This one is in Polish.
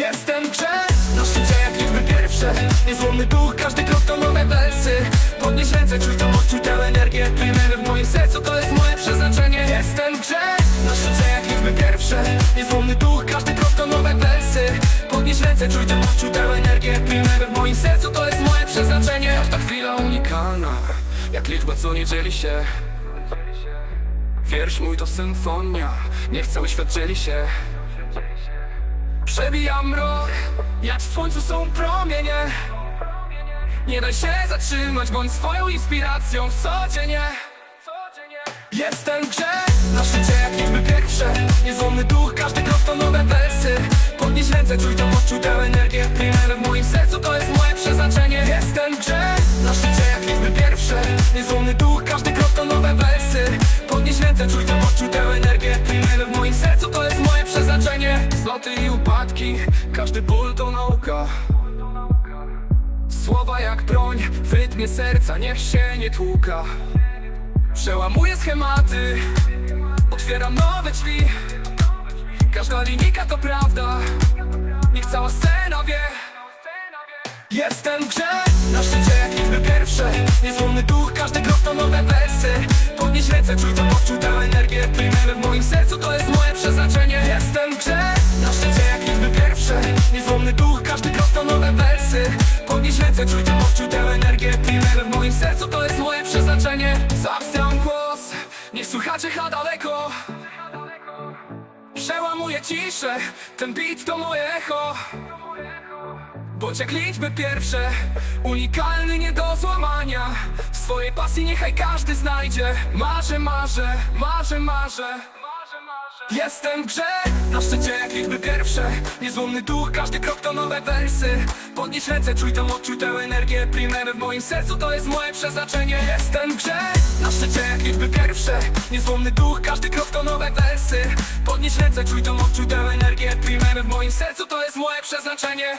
Jestem w grze Na szczycie jak liczby pierwsze. Niezłomny duch, każdy krok to nowe wersy. Podnieś ręce, czuj tą odczuć tę energię Płyniemy w moim sercu, to jest moje przeznaczenie. Jestem w grze Na szczycie jak liczby pierwsze. Niezłomny duch, każdy krok to nowe wersy. Podnieś ręce, czuj tą odczuć tę energię Płyniemy w moim sercu, to jest moje przeznaczenie. Każda chwila unikalna Jak liczba, co nie dzieli się. Wiersz mój to symfonia. Niech cały świat dzieli się Przebijam mrok Jak w słońcu są promienie. Nie daj się zatrzymać Bądź swoją inspiracją w codziennie Jestem w grze Na szczycie jak liczby pierwsze. Niezłomny duch, każdy krok to nowe wersy. Podnieś ręce, czuj tą odczuć tę energię. Płynę w moim sercu, to jest moje przeznaczenie. Jestem w grze Na szczycie jak liczby pierwsze. Niezłomny duch, każdy krok to nowe wersy. Podnieś ręce, czuj tą odczuć tę energię. Płynę w moim sercu, to jest moje przeznaczenie. I ból to nauka. Słowa jak broń, w rytmie serca niech się nie tłuka. Przełamuję schematy, otwieram nowe drzwi. Każda linijka to prawda, niech cała scena wie. Jestem w grze, na szczycie jak liczby pierwsze Niezłomny duch, każdy krok to nowe wersy. Podnieś ręce, czuj to odczuj To odczuj tę energię Płyniemy w moim sercu, to jest moje przeznaczenie. Zawiam głos, niech słuchacie ha daleko. Przełamuję ciszę, ten beat to moje echo. Bądź jak liczby pierwsze Unikalny nie do złamania. W swojej pasji niechaj każdy znajdzie. Marzę, marzę, marzę, marzę Jestem w grze, na szczycie jak liczby pierwsze. Niezłomny duch, każdy krok to nowe wersy. Podnieś ręce, czuj tą odczuj tę energię Primery w moim sercu, to jest moje przeznaczenie. Jestem w grze, na szczycie jak liczby pierwsze. Niezłomny duch, każdy krok to nowe wersy. Podnieś ręce, czuj tą odczuj tę energię Primery w moim sercu, to jest moje przeznaczenie